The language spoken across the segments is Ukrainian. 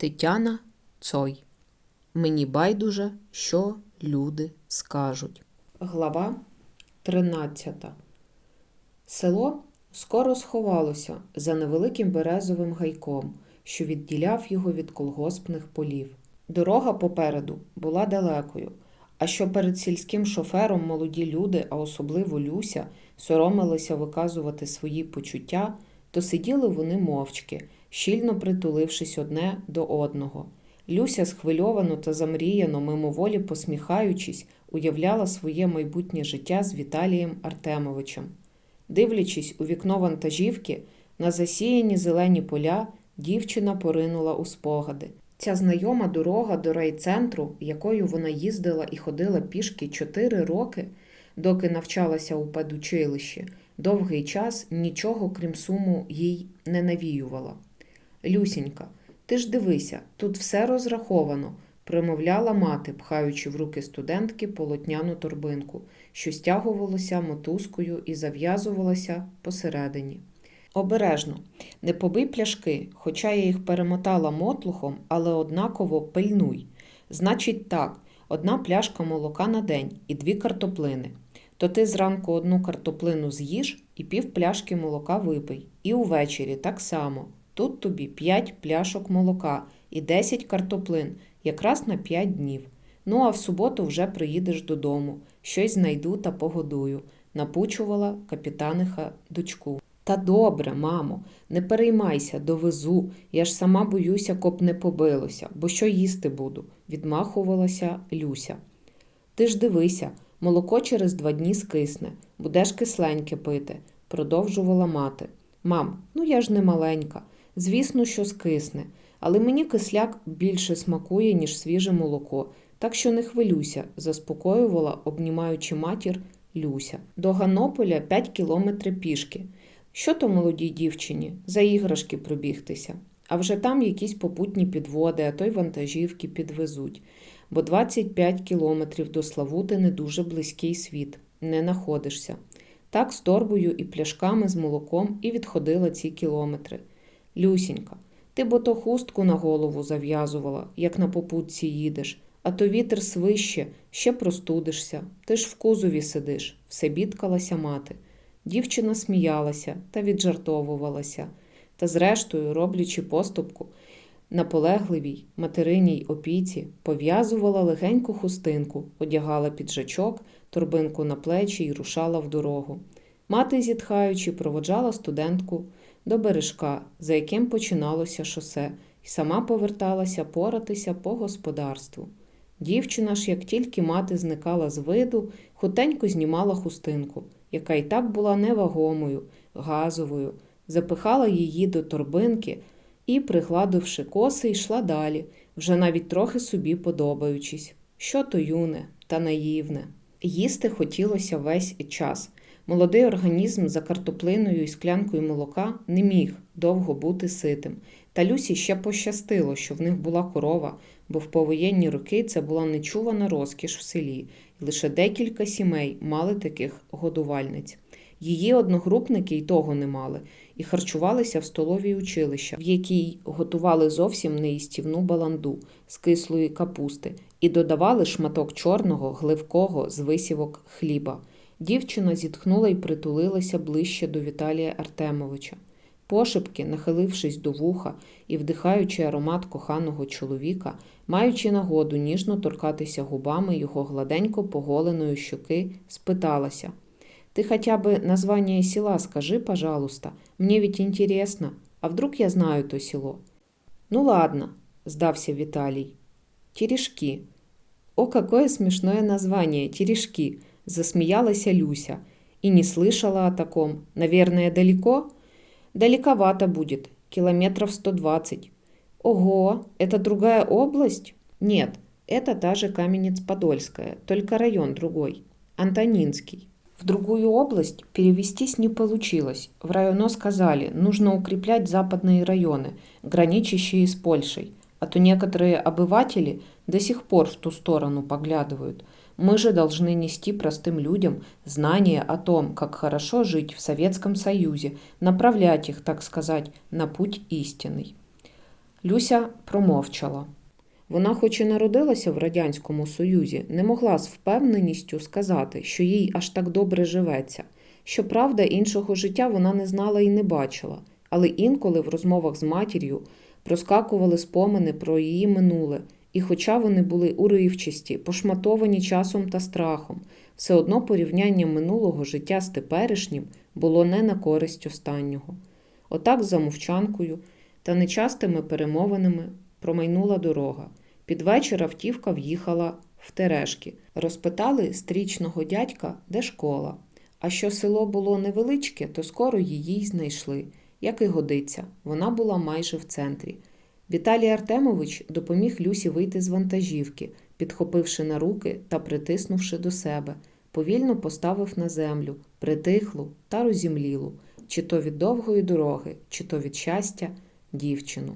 Тетяна Цой. Мені байдуже, що люди скажуть. Глава 13. Село скоро сховалося за невеликим березовим гайком, що відділяв його від колгоспних полів. Дорога попереду була далекою, а що перед сільським шофером молоді люди, а особливо Люся, соромилися виказувати свої почуття, то сиділи вони мовчки, щільно притулившись одне до одного. Люся, схвильовано та замріяно, мимоволі посміхаючись, уявляла своє майбутнє життя з Віталієм Артемовичем. Дивлячись у вікно вантажівки, на засіяні зелені поля, дівчина поринула у спогади. Ця знайома дорога до райцентру, якою вона їздила і ходила пішки чотири роки, доки навчалася у педучилищі, довгий час нічого крім суму їй не навіювала. Люсінька, ти ж дивися, тут все розраховано, примовляла мати, пхаючи в руки студентки полотняну торбинку, що стягувалося мотузкою і зав'язувалася посередині. Обережно, не побий пляшки, хоча я їх перемотала мотлухом, але однаково пильнуй. Значить так, одна пляшка молока на день і дві картоплини. То ти зранку одну картоплину з'їж і пів пляшки молока випий. І увечері так само. Тут тобі 5 пляшок молока і 10 картоплин, якраз на 5 днів. Ну а в суботу вже приїдеш додому, щось знайду та погодую, напучувала капітаниха дочку. Та добре, мамо, не переймайся, довезу. Я ж сама боюся, коп не побилося, бо що їсти буду, відмахувалася Люся. Ти ж дивися, молоко через два дні скисне, будеш кисленьке пити, продовжувала мати. Мам, ну я ж не маленька. Звісно, що скисне, але мені кисляк більше смакує, ніж свіже молоко, так що не хвилюся, заспокоювала, обнімаючи матір Люся. До Ганополя 5 кілометрів пішки. Що то молодій дівчині? За іграшки пробігтися. А вже там якісь попутні підводи, а то й вантажівки підвезуть. Бо 25 кілометрів до Славути не дуже близький світ, не находишся. Так з торбою і пляшками з молоком і відходила ці кілометри. Люсінька, ти бо то хустку на голову зав'язувала, як на попутці їдеш, а то вітер свище, ще простудишся. Ти ж в кузові сидиш, все бідкалася мати. Дівчина сміялася та віджартовувалася, та, зрештою, роблячи поступку, наполегливій материній опіці, пов'язувала легеньку хустинку, одягала піджачок, торбинку на плечі і рушала в дорогу. Мати, зітхаючи, проводжала студентку до бережка, за яким починалося шосе, і сама поверталася поратися по господарству. Дівчина ж, як тільки мати зникала з виду, хутенько знімала хустинку, яка й так була невагомою, газовою, запихала її до торбинки і, пригладивши коси, йшла далі, вже навіть трохи собі подобаючись. Що то юне та наївне. Їсти хотілося весь час. Молодий організм за картоплиною і склянкою молока не міг довго бути ситим. Та Люсі ще пощастило, що в них була корова, бо в повоєнні роки це була нечувана розкіш в селі, і лише декілька сімей мали таких годувальниць. Її одногрупники й того не мали, і харчувалися в столовій училища, в якій готували зовсім неїстівну баланду з кислої капусти і додавали шматок чорного, гливкого з висівок хліба. Дівчина зітхнула і притулилася ближче до Віталія Артемовича. Пошепки, нахилившись до вуха і вдихаючи аромат коханого чоловіка, маючи нагоду ніжно торкатися губами його гладенько поголеної щоки, спиталася «Ты хотя бы название села скажи, пожалуйста, мне ведь интересно, а вдруг я знаю то село?» «Ну ладно», – здався Віталій. «Терешки». «О, какое смешное название, Терешки!» – засмеялась Люся. «И не слышала о таком. Наверное, далеко?» Далековато будет, километров 120. Ого, это другая область? Нет, это та же Каменец-Подольская, только район другой, Антонинский. В другую область перевестись не получилось. В районо сказали, нужно укреплять западные районы, граничащие с Польшей, а то некоторые обыватели до сих пор в ту сторону поглядывают – Мы же должны нести простым людям знания о том, как хорошо жить в Советском Союзе, направлять их, так сказать, на путь истинный. Люся промовчала. Вона, хоч і народилася в Радянському Союзі, не могла з впевненістю сказати, що їй аж так добре живеться. Щоправда, іншого життя вона не знала і не бачила, але інколи в розмовах з матір'ю проскакували спомини про її минуле, і, хоча вони були уривчасті, пошматовані часом та страхом, все одно порівняння минулого життя з теперішнім було не на користь останнього. Отак, за мовчанкою та нечастими перемовинами промайнула дорога. Під вечір автівка в'їхала в Терешки. Розпитали стрічного дядька, де школа. А що село було невеличке, то скоро її й знайшли. Як і годиться, вона була майже в центрі. Віталій Артемович допоміг Люсі вийти з вантажівки, підхопивши на руки та притиснувши до себе, повільно поставив на землю, притихлу та розімлілу, чи то від довгої дороги, чи то від щастя, дівчину.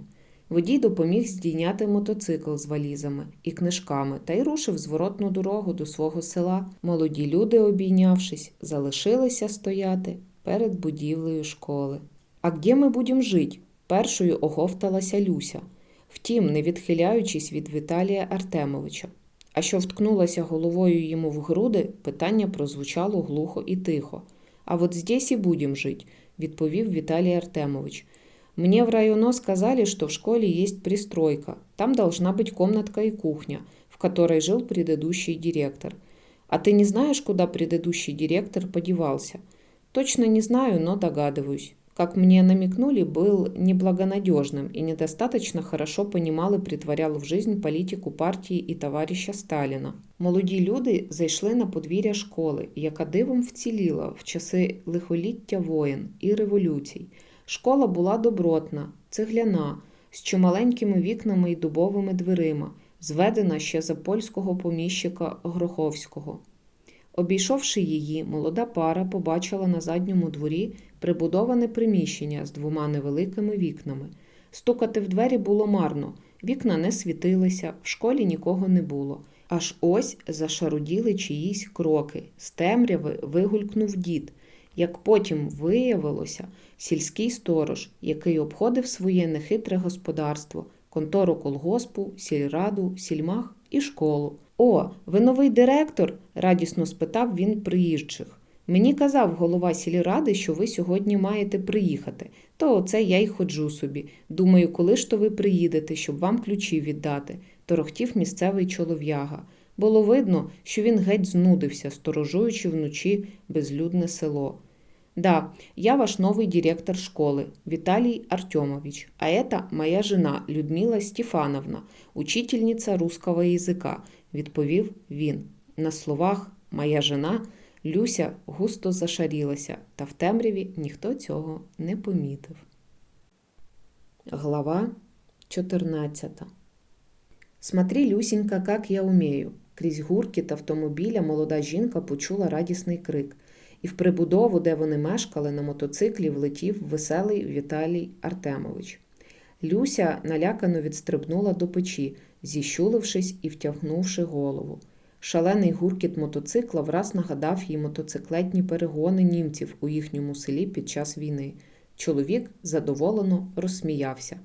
Водій допоміг здійняти мотоцикл з валізами і книжками та й рушив зворотну дорогу до свого села. Молоді люди, обійнявшись, залишилися стояти перед будівлею школи. А де ми будемо жити? Першою оговталася Люся, втім, не відхиляючись від Віталія Артемовича. А що вткнулася головою йому в груди, питання прозвучало глухо і тихо. А от здесь і будем жить, відповів Віталій Артемович. Мне в районо сказали, что в школе есть пристройка. Там должна быть комнатка и кухня, в которой жил предыдущий директор. А ты не знаешь, куда предыдущий директор подевался? Точно не знаю, но догадываюсь. Как мне намекнули, был неблагонадежным и недостаточно хорошо понимал и притворял в жизнь политику партії і товариша Сталіна. Молоді люди зайшли на подвір'я школи, яка дивом вціліла в часи лихоліття воєн і революцій. Школа була добротна, цегляна, з чималенькими вікнами і дубовими дверима, зведена ще за польського поміщика Гроховського. Обійшовши її, молода пара побачила на задньому дворі прибудоване приміщення з двома невеликими вікнами. Стукати в двері було марно, вікна не світилися, в школі нікого не було. Аж ось зашаруділи чиїсь кроки. З темряви вигулькнув дід. Як потім виявилося, сільський сторож, який обходив своє нехитре господарство, контору колгоспу, сільраду, сільмах і школу. О, ви новий директор? радісно спитав він приїжджих. Мені казав голова сільради, що ви сьогодні маєте приїхати, то оце я й ходжу собі. Думаю, коли ж то ви приїдете, щоб вам ключі віддати, торохтів місцевий чолов'яга. Було видно, що він геть знудився, сторожуючи вночі безлюдне село. Да, я ваш новый директор школы, Виталий Артемович, а это моя жена Людмила Стефановна, учительниця русского язика, відповів він. На словах моя жена Люся густо зашарілася, та в темряві ніхто цього не помітив. Глава 14 Смотри, Люсінька, как я умею. Крізь гуркіт автомобіля молода жінка почула радісний крик і в прибудову, де вони мешкали, на мотоциклі влетів веселий Віталій Артемович. Люся налякано відстрибнула до печі, зіщулившись і втягнувши голову. Шалений гуркіт мотоцикла враз нагадав їй мотоциклетні перегони німців у їхньому селі під час війни. Чоловік задоволено розсміявся.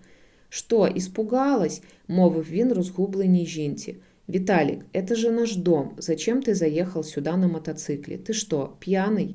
Що, іспугалась? мовив він розгубленій жінці. «Виталик, это же наш дом. Зачем ты заехал сюда на мотоцикле? Ты что, пьяный?»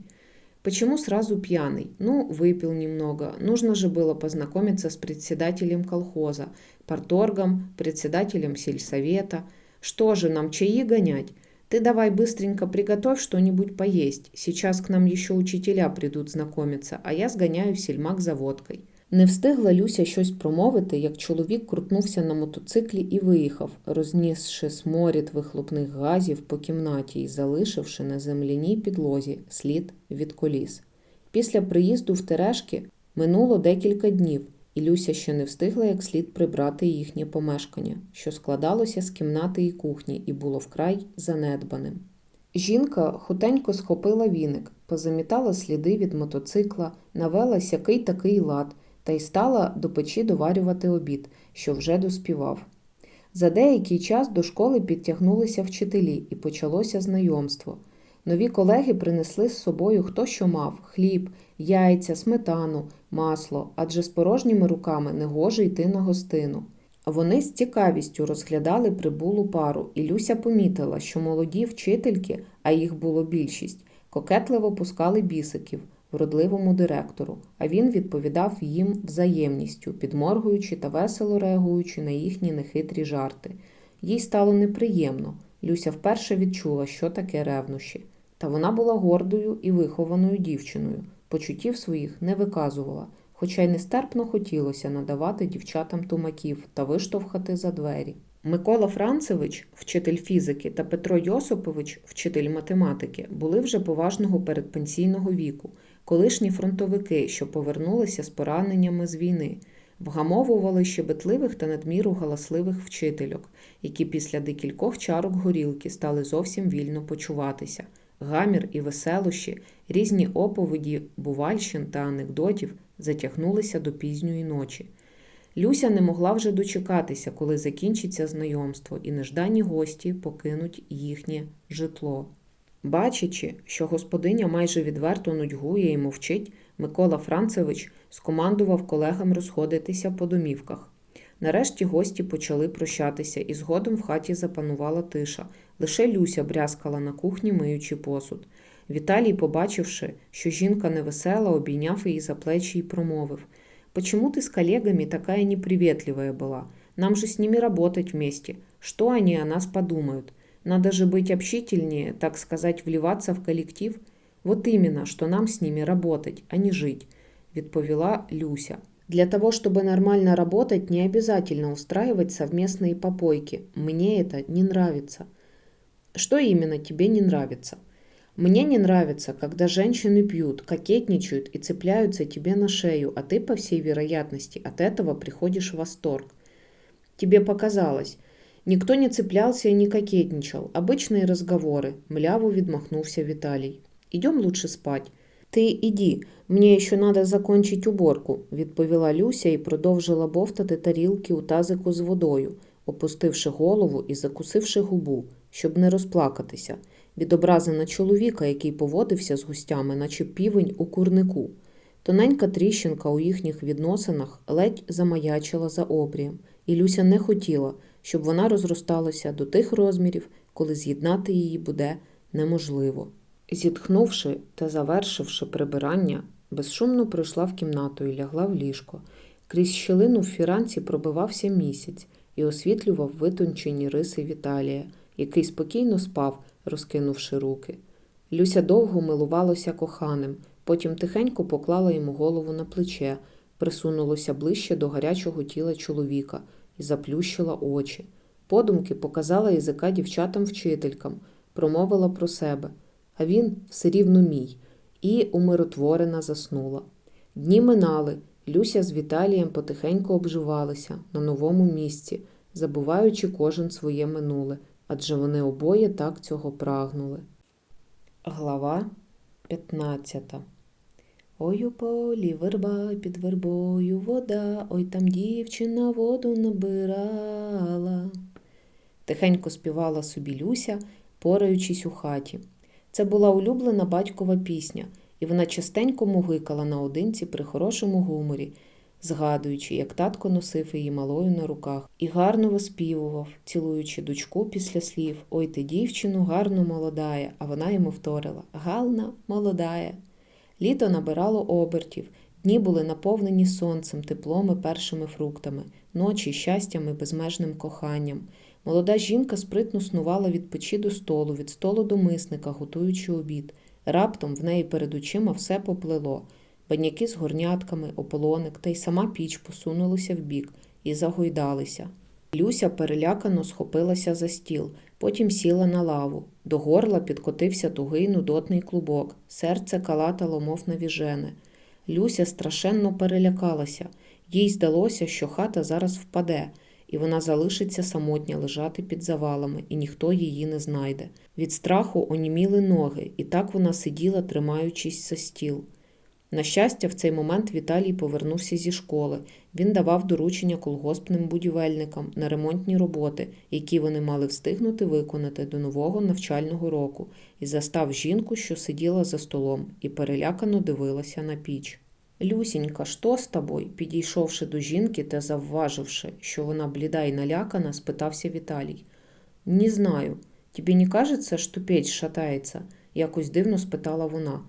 «Почему сразу пьяный? Ну, выпил немного. Нужно же было познакомиться с председателем колхоза, парторгом, председателем сельсовета. Что же, нам чаи гонять? Ты давай быстренько приготовь что-нибудь поесть. Сейчас к нам еще учителя придут знакомиться, а я сгоняю в сельмак за водкой». Не встигла Люся щось промовити, як чоловік крутнувся на мотоциклі і виїхав, рознісши сморід вихлопних газів по кімнаті і залишивши на земляній підлозі слід від коліс. Після приїзду в Терешки минуло декілька днів, і Люся ще не встигла як слід прибрати їхнє помешкання, що складалося з кімнати і кухні і було вкрай занедбаним. Жінка хутенько схопила віник, позамітала сліди від мотоцикла, навела сякий такий лад та й стала до печі доварювати обід, що вже доспівав. За деякий час до школи підтягнулися вчителі і почалося знайомство. Нові колеги принесли з собою хто що мав хліб, яйця, сметану, масло, адже з порожніми руками не гоже йти на гостину. Вони з цікавістю розглядали прибулу пару, і Люся помітила, що молоді вчительки, а їх було більшість, кокетливо пускали бісиків вродливому директору, а він відповідав їм взаємністю, підморгуючи та весело реагуючи на їхні нехитрі жарти. Їй стало неприємно. Люся вперше відчула, що таке ревнощі. Та вона була гордою і вихованою дівчиною, почуттів своїх не виказувала, хоча й нестерпно хотілося надавати дівчатам тумаків та виштовхати за двері. Микола Францевич, вчитель фізики, та Петро Йосипович, вчитель математики, були вже поважного передпенсійного віку, колишні фронтовики, що повернулися з пораненнями з війни, вгамовували щебетливих та надміру галасливих вчительок, які після декількох чарок горілки стали зовсім вільно почуватися. Гамір і веселощі, різні оповіді бувальщин та анекдотів затягнулися до пізньої ночі. Люся не могла вже дочекатися, коли закінчиться знайомство, і неждані гості покинуть їхнє житло. Бачачи, що господиня майже відверто нудьгує і мовчить, Микола Францевич скомандував колегам розходитися по домівках. Нарешті гості почали прощатися, і згодом в хаті запанувала тиша. Лише Люся брязкала на кухні, миючи посуд. Віталій, побачивши, що жінка невесела, обійняв її за плечі і промовив «Почему ты с коллегами такая неприветливая была? Нам же с ними работать вместе. Что они о нас подумают? Надо же быть общительнее, так сказать, вливаться в коллектив? Вот именно, что нам с ними работать, а не жить», – відповіла Люся. Для того, чтобы нормально работать, не обязательно устраивать совместные попойки. Мне это не нравится. Что именно тебе не нравится? Мне не нравится, когда женщины пьют, кокетничают и цепляются тебе на шею, а ты, по всей вероятности, от этого приходишь в восторг. Тебе показалось. Никто не цеплялся и не кокетничал. Обычные разговоры. Мляво відмахнувся Віталій. Идем лучше спать. Ти іди, мені ще надо закончить уборку, відповіла Люся і продовжила бовтати тарілки у тазику з водою, опустивши голову і закусивши губу, щоб не розплакатися, від образи на чоловіка, який поводився з гостями, наче півень у курнику. Тоненька тріщинка у їхніх відносинах ледь замаячила за обрієм, і Люся не хотіла, щоб вона розросталася до тих розмірів, коли з'єднати її буде неможливо. Зітхнувши та завершивши прибирання, безшумно пройшла в кімнату і лягла в ліжко. Крізь щілину в фіранці пробивався місяць і освітлював витончені риси Віталія, який спокійно спав, розкинувши руки. Люся довго милувалася коханим, потім тихенько поклала йому голову на плече, присунулося ближче до гарячого тіла чоловіка і заплющила очі. Подумки показала язика дівчатам-вчителькам, промовила про себе а він все рівно мій, і умиротворена заснула. Дні минали, Люся з Віталієм потихеньку обживалися на новому місці, забуваючи кожен своє минуле, адже вони обоє так цього прагнули. Глава 15 Ой у полі верба під вербою вода, ой там дівчина воду набирала. Тихенько співала собі Люся, пораючись у хаті. Це була улюблена батькова пісня, і вона частенько мугикала наодинці при хорошому гуморі, згадуючи, як татко носив її малою на руках, і гарно виспівував, цілуючи дочку після слів Ой ти, дівчину, гарно молодая, а вона йому вторила Гална молодая. Літо набирало обертів, дні були наповнені сонцем, теплом і першими фруктами, ночі щастям і безмежним коханням. Молода жінка спритно снувала від печі до столу, від столу до мисника, готуючи обід. Раптом в неї перед очима все поплило. Баняки з горнятками, ополоник та й сама піч посунулися вбік і загойдалися. Люся перелякано схопилася за стіл, потім сіла на лаву. До горла підкотився тугий нудотний клубок, серце калатало, мов навіжене. Люся страшенно перелякалася. Їй здалося, що хата зараз впаде і вона залишиться самотня лежати під завалами, і ніхто її не знайде. Від страху оніміли ноги, і так вона сиділа, тримаючись за стіл. На щастя, в цей момент Віталій повернувся зі школи. Він давав доручення колгоспним будівельникам на ремонтні роботи, які вони мали встигнути виконати до нового навчального року, і застав жінку, що сиділа за столом, і перелякано дивилася на піч. Люсінька, що з тобою? Підійшовши до жінки та завваживши, що вона бліда і налякана, спитався Віталій. Не знаю. Тобі не кажеться, що печь шатається? Якось дивно спитала вона.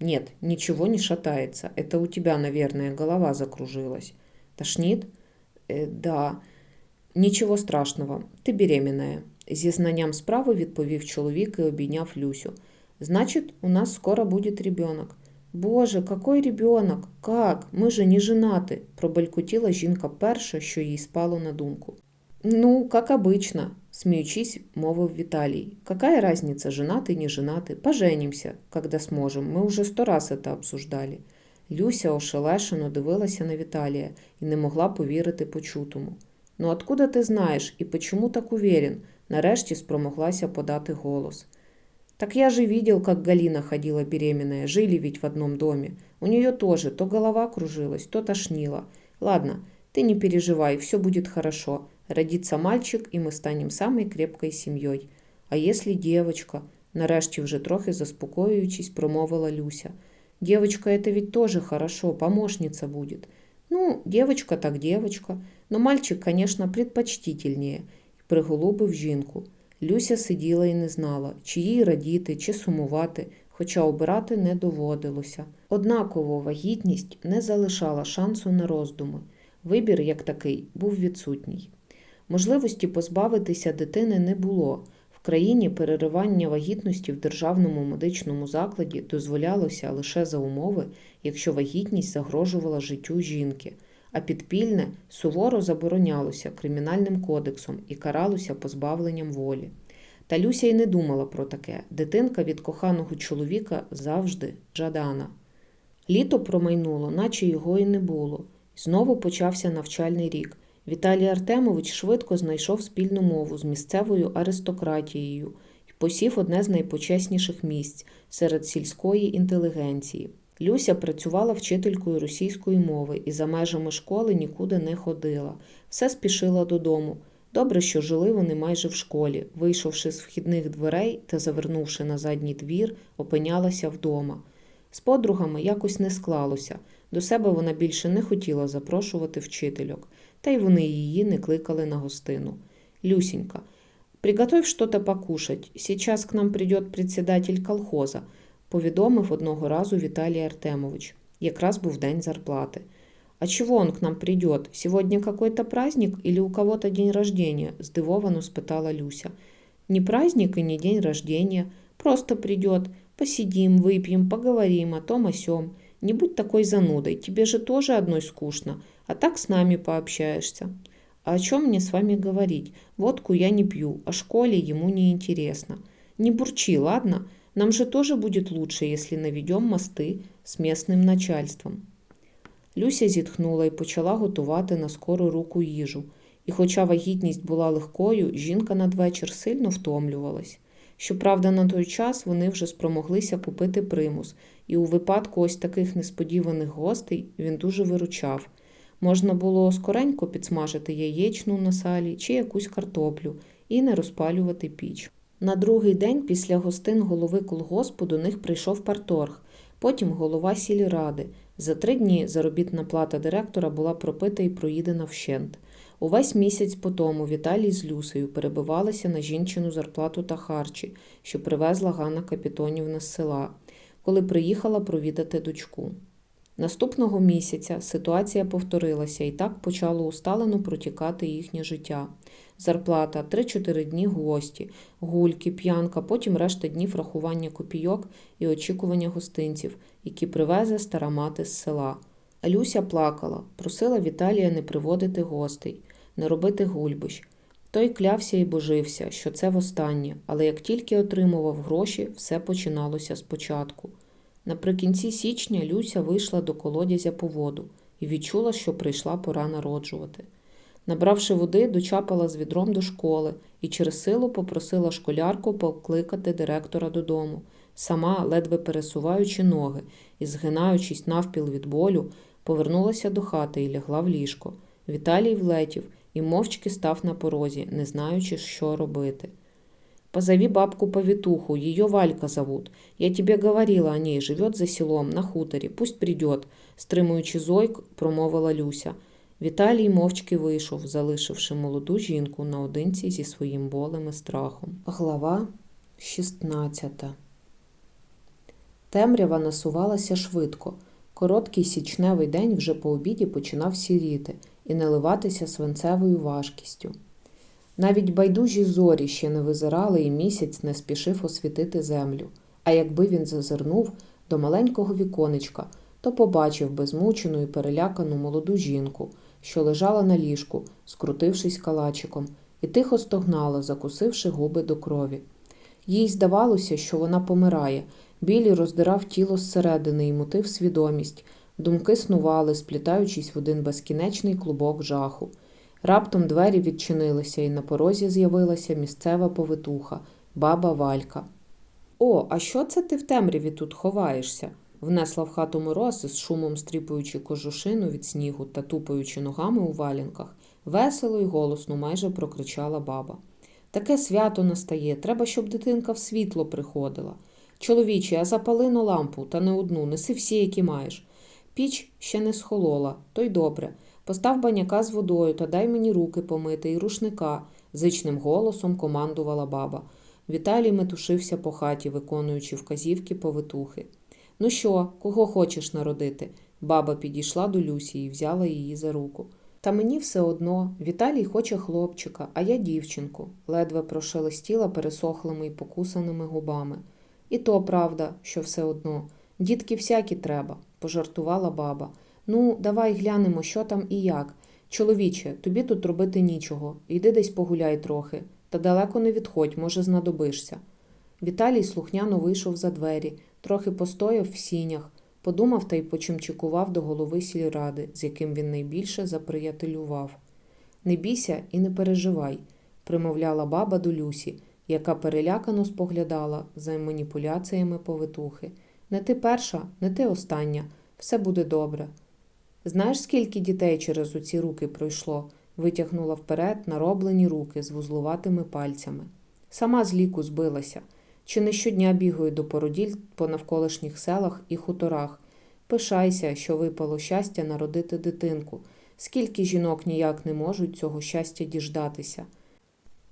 Нет, ничего не шатается. Это у тебя, наверное, голова закружилась. Тошнит? Э, да. Нічого страшного. Ти беременная. Зі знанням справи відповів чоловік і обійняв Люсю. Значит, у нас скоро будет ребенок. Боже, какой ребенок? Как? Ми же не женаты, пробалькотіла жінка перше, що їй спало на думку. Ну, как обычно, смеючись, мовив Виталий. Какая разница, женатый, не женатый? Поженимся, когда сможем. Мы уже сто раз это обсуждали. Люся ошелешено дивилася на Віталія і не могла повірити почутому. Ну откуда ти знаєш і почему так уверен? Нарешті спромоглася подати голос. Так я же видел, как Галина ходила беременная, жили ведь в одном доме. У нее тоже то голова кружилась, то тошнило. Ладно, ты не переживай, все будет хорошо. Родится мальчик, и мы станем самой крепкой семьей. А если девочка? Нарешті вже трохи заспокоюючись, промовила Люся. Девочка, это ведь тоже хорошо, помощница будет. Ну, девочка так девочка, но мальчик, конечно, предпочтительнее. Приголубив жінку. Люся сиділа і не знала, чи їй радіти, чи сумувати, хоча обирати не доводилося. Однаково вагітність не залишала шансу на роздуми. Вибір, як такий, був відсутній. Можливості позбавитися дитини не було. В країні переривання вагітності в державному медичному закладі дозволялося лише за умови, якщо вагітність загрожувала життю жінки, а підпільне суворо заборонялося кримінальним кодексом і каралося позбавленням волі. Та Люся й не думала про таке. Дитинка від коханого чоловіка завжди жадана. Літо промайнуло, наче його і не було. Знову почався навчальний рік. Віталій Артемович швидко знайшов спільну мову з місцевою аристократією і посів одне з найпочесніших місць серед сільської інтелігенції. Люся працювала вчителькою російської мови і за межами школи нікуди не ходила. Все спішила додому. Добре, що жили вони майже в школі. Вийшовши з вхідних дверей та завернувши на задній двір, опинялася вдома. З подругами якось не склалося. До себе вона більше не хотіла запрошувати вчительок, та й вони її не кликали на гостину. Люсенька, приготовь что-то покушать. Сейчас к нам придет председатель колхоза, повідомив одного разу Віталій Артемович. Якраз був день зарплати. А чего он к нам придет? Сегодня какой-то праздник или у кого-то день рождения? Здивовано спитала Люся. Не праздник и не день рождения. Просто придет. Посидим, выпьем, поговорим о том о сём. Не будь такой занудой, тебе же тоже одной скучно, а так с нами пообщаешься. А о чем мне с вами говорить? Водку я не пью, о школе ему не интересно. Не бурчи, ладно? Нам же тоже будет лучше, если наведем мосты с местным начальством. Люся зітхнула і почала готувати на скору руку їжу. І хоча вагітність була легкою, жінка надвечір сильно втомлювалась. Щоправда, на той час вони вже спромоглися купити примус, і у випадку ось таких несподіваних гостей він дуже виручав. Можна було скоренько підсмажити яєчну на салі чи якусь картоплю і не розпалювати піч. На другий день після гостин голови колгоспу до них прийшов парторг, потім голова сільради. За три дні заробітна плата директора була пропита і проїдена вщент. Увесь місяць по тому Віталій з Люсею перебивалися на жінчину зарплату та харчі, що привезла Ганна Капітонівна з села, коли приїхала провідати дочку. Наступного місяця ситуація повторилася і так почало усталено протікати їхнє життя. Зарплата, 3-4 дні гості, гульки, п'янка, потім решта днів рахування копійок і очікування гостинців, які привезе стара мати з села. Люся плакала, просила Віталія не приводити гостей, не робити гульбищ. Той клявся і божився, що це востаннє, але як тільки отримував гроші, все починалося спочатку. Наприкінці січня Люся вийшла до колодязя по воду і відчула, що прийшла пора народжувати. Набравши води, дочапала з відром до школи і через силу попросила школярку покликати директора додому. Сама, ледве пересуваючи ноги і згинаючись навпіл від болю, повернулася до хати і лягла в ліжко. Віталій влетів і мовчки став на порозі, не знаючи, що робити. Позови бабку-повитуху, ее Валька зовут. Я тебе говорила о ней, живет за селом, на хуторі, пусть придет, стримуючи зойк, промовила Люся. Віталій мовчки вийшов, залишивши молоду жінку наодинці зі своїм болем і страхом. Глава 16 Темрява насувалася швидко. Короткий січневий день вже по обіді починав сіріти і наливатися свинцевою важкістю. Навіть байдужі зорі ще не визирали, і місяць не спішив освітити землю. А якби він зазирнув до маленького віконечка, то побачив би змучену і перелякану молоду жінку, що лежала на ліжку, скрутившись калачиком, і тихо стогнала, закусивши губи до крові. Їй здавалося, що вона помирає. Білі роздирав тіло зсередини і мутив свідомість. Думки снували, сплітаючись в один безкінечний клубок жаху. Раптом двері відчинилися, і на порозі з'явилася місцева повитуха, баба Валька. О, а що це ти в темряві тут ховаєшся? внесла в хату мороз із шумом стріпуючи кожушину від снігу та тупаючи ногами у валянках. Весело й голосно майже прокричала баба. Таке свято настає, треба, щоб дитинка в світло приходила. Чоловіче, а запали на лампу, та не одну, неси всі, які маєш. Піч ще не схолола, то й добре. Постав баняка з водою та дай мені руки помити і рушника, зичним голосом командувала баба. Віталій метушився по хаті, виконуючи вказівки повитухи. Ну що, кого хочеш народити? Баба підійшла до Люсі і взяла її за руку. Та мені все одно, Віталій хоче хлопчика, а я дівчинку, ледве прошелестіла пересохлими й покусаними губами. І то правда, що все одно. Дітки всякі треба, пожартувала баба. Ну, давай глянемо, що там і як. Чоловіче, тобі тут робити нічого. Йди десь погуляй трохи, та далеко не відходь, може, знадобишся. Віталій слухняно вийшов за двері, трохи постояв в сінях, подумав та й почимчикував до голови сільради, з яким він найбільше заприятелював. Не бійся і не переживай, примовляла баба до Люсі, яка перелякано споглядала за маніпуляціями повитухи. Не ти перша, не ти остання, все буде добре. Знаєш, скільки дітей через оці руки пройшло? витягнула вперед нароблені руки з вузлуватими пальцями. Сама з ліку збилася. Чи не щодня бігаю до породіль по навколишніх селах і хуторах. Пишайся, що випало щастя народити дитинку. Скільки жінок ніяк не можуть цього щастя діждатися.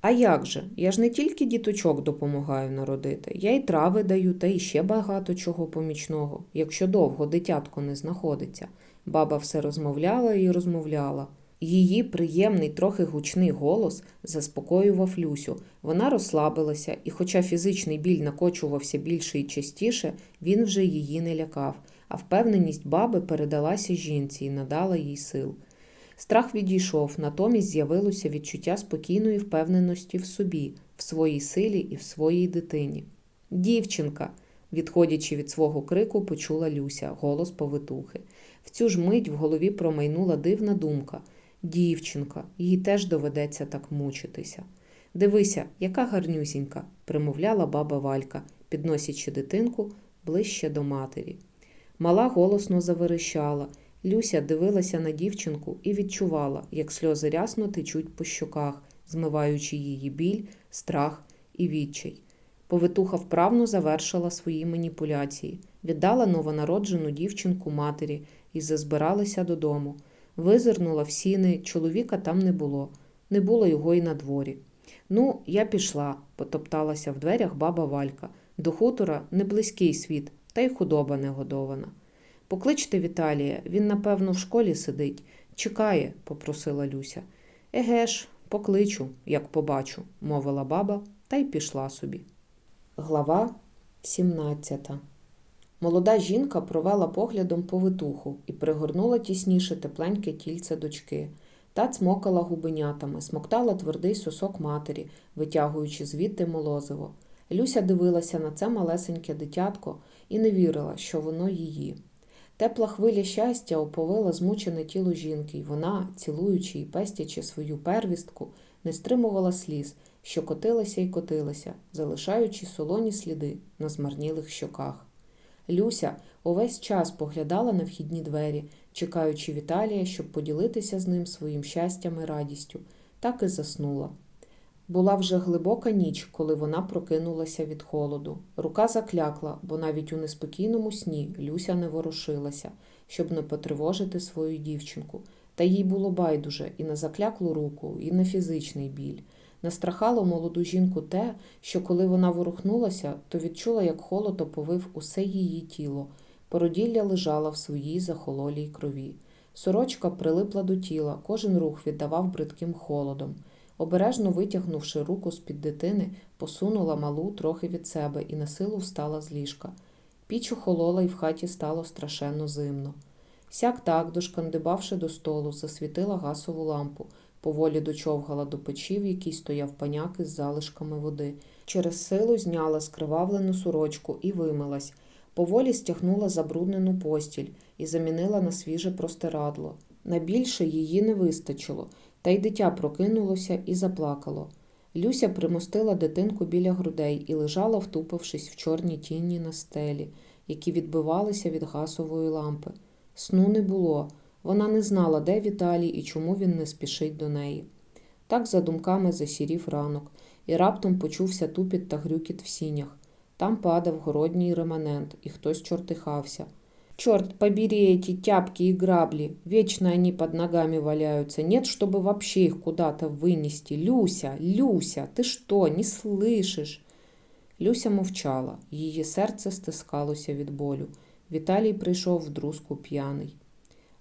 А як же? Я ж не тільки діточок допомагаю народити, я й трави даю, та й ще багато чого помічного, якщо довго дитятко не знаходиться. Баба все розмовляла і розмовляла. Її приємний, трохи гучний голос заспокоював Люсю. Вона розслабилася, і, хоча фізичний біль накочувався більше і частіше, він вже її не лякав, а впевненість баби передалася жінці і надала їй сил. Страх відійшов, натомість з'явилося відчуття спокійної впевненості в собі, в своїй силі і в своїй дитині. Дівчинка, відходячи від свого крику, почула Люся, голос повитухи. В цю ж мить в голові промайнула дивна думка дівчинка, їй теж доведеться так мучитися. Дивися, яка гарнюсінька, примовляла баба Валька, підносячи дитинку ближче до матері. Мала голосно заверещала. Люся дивилася на дівчинку і відчувала, як сльози рясно течуть по щоках, змиваючи її біль, страх і відчай. Повитуха вправно завершила свої маніпуляції, віддала новонароджену дівчинку матері і зазбиралася додому. Визирнула в сіни, чоловіка там не було, не було його й на дворі. Ну, я пішла, потопталася в дверях баба Валька. До хутора не близький світ, та й худоба не годована. Покличте Віталія, він, напевно, в школі сидить. Чекає, попросила Люся. Еге ж, покличу, як побачу, мовила баба та й пішла собі. Глава 17 Молода жінка провела поглядом повитуху і пригорнула тісніше тепленьке тільце дочки. Та цмокала губенятами, смоктала твердий сосок матері, витягуючи звідти молозиво. Люся дивилася на це малесеньке дитятко і не вірила, що воно її. Тепла хвиля щастя оповила змучене тіло жінки, і вона, цілуючи і пестячи свою первістку, не стримувала сліз, що котилася і котилася, залишаючи солоні сліди на змарнілих щоках. Люся увесь час поглядала на вхідні двері, чекаючи Віталія, щоб поділитися з ним своїм щастям і радістю, так і заснула. Була вже глибока ніч, коли вона прокинулася від холоду. Рука заклякла, бо навіть у неспокійному сні Люся не ворушилася, щоб не потривожити свою дівчинку. Та їй було байдуже і на закляклу руку, і на фізичний біль. Настрахало молоду жінку те, що коли вона ворухнулася, то відчула, як холод оповив усе її тіло. Породілля лежала в своїй захололій крові. Сорочка прилипла до тіла, кожен рух віддавав бридким холодом. Обережно витягнувши руку з-під дитини, посунула малу трохи від себе і на силу встала з ліжка. Піч охолола, і в хаті стало страшенно зимно. Сяк так, дошкандибавши до столу, засвітила гасову лампу, поволі дочовгала до печі, в якій стояв паняк із залишками води. Через силу зняла скривавлену сорочку і вимилась. Поволі стягнула забруднену постіль і замінила на свіже простирадло. На більше її не вистачило, та й дитя прокинулося і заплакало. Люся примостила дитинку біля грудей і лежала, втупившись в чорні тіні на стелі, які відбивалися від гасової лампи. Сну не було. Вона не знала, де Віталій і чому він не спішить до неї. Так за думками засірів ранок, і раптом почувся тупіт та грюкіт в сінях. Там падав городній реманент, і хтось чортихався. Черт, побери эти тяпки и грабли. Вечно они под ногами валяются. Нет, чтобы вообще их куда-то вынести. Люся, Люся, ты что, не слышишь? Люся мовчала. Її серце стискалося від болю. Віталій прийшов в друзку п'яний.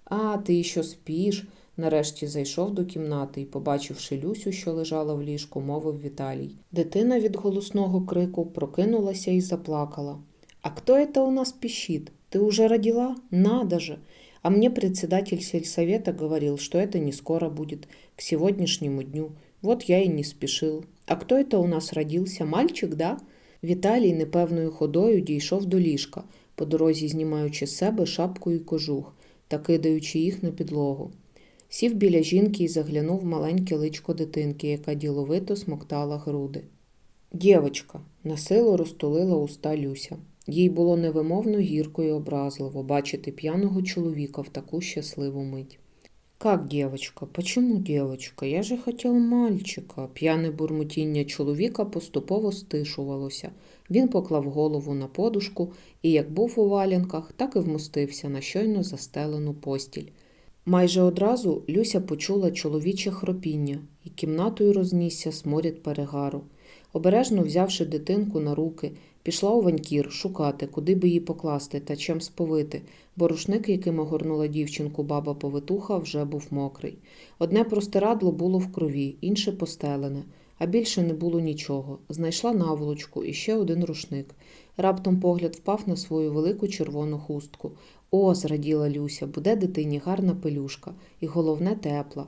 А, ти що спиш? Нарешті зайшов до кімнати і, побачивши Люсю, що лежала в ліжку, мовив Віталій. Дитина від голосного крику прокинулася і заплакала. А хто это у нас пищит? Ты уже родила? Надо же! А мне председатель сельсовета говорил, что это не скоро будет, к сегодняшнему дню. Вот я и не спешил. А кто это у нас родился? Мальчик, да? Віталій непевною ходою дійшов до ліжка, по дорозі знімаючи з себе шапку і кожух та кидаючи їх на підлогу. Сів біля жінки і заглянув в маленьке личко дитинки, яка діловито смоктала груди. Дівочка, насилу розтулила уста Люся. Їй було невимовно гірко і образливо бачити п'яного чоловіка в таку щасливу мить. Как, девочка? Почему девочка? Я же хотів мальчика. П'яне бурмотіння чоловіка поступово стишувалося. Він поклав голову на подушку і, як був у валянках, так і вмостився на щойно застелену постіль. Майже одразу Люся почула чоловіче хропіння, і кімнатою рознісся сморід перегару. Обережно взявши дитинку на руки, пішла у ванькір шукати, куди би її покласти та чим сповити, бо рушник, яким огорнула дівчинку баба повитуха, вже був мокрий. Одне простирадло було в крові, інше постелене, а більше не було нічого. Знайшла наволочку і ще один рушник. Раптом погляд впав на свою велику червону хустку. О, зраділа Люся, буде дитині гарна пелюшка, і головне тепла.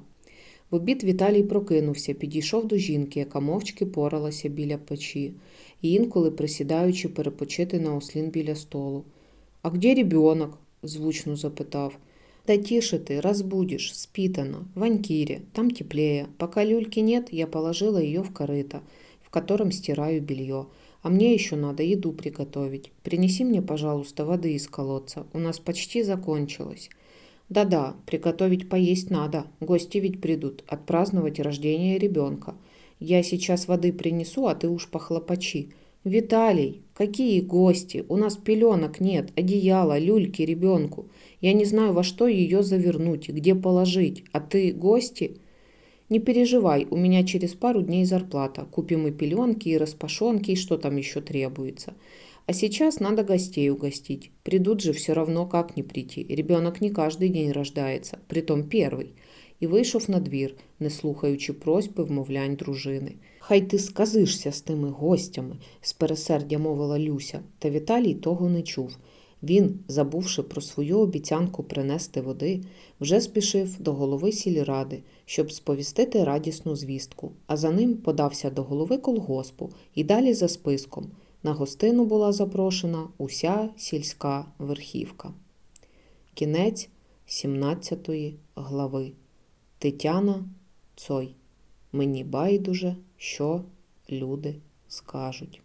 В обід Віталій прокинувся, підійшов до жінки, яка мовчки поралася біля печі, і інколи присідаючи перепочити на ослін біля столу. А где ребенок? звучно запитав. Да тише ты, разбудишь, спит она, в анькире, там теплее. Пока люльки нет, я положила ее в корыто, в котором стираю белье. А мне еще надо еду приготовить. Принеси мне, пожалуйста, воды из колодца, у нас почти закончилось. Да-да, приготовить поесть надо, гости ведь придут, отпраздновать рождение ребенка. Я сейчас воды принесу, а ты уж похлопочи. Виталий, какие гости? У нас пеленок нет, одеяла, люльки ребенку. Я не знаю, во что ее завернуть и где положить. А ты гости? Не переживай, у меня через пару дней зарплата. Купим и пеленки, и распашонки, и что там еще требуется. А сейчас надо гостей угостить. Придут же все равно как не прийти. Ребенок не каждый день рождається, притом перший. І вийшов на двір, не слухаючи просьби вмовлянь дружини. Хай ти сказишся з тими гостями, з пересердя мовила Люся, та Віталій того не чув. Він, забувши про свою обіцянку принести води, вже спішив до голови сільради, щоб сповістити радісну звістку, а за ним подався до голови колгоспу і далі за списком. На гостину була запрошена уся сільська верхівка. Кінець 17 глави. Тетяна Цой. Мені байдуже, що люди скажуть.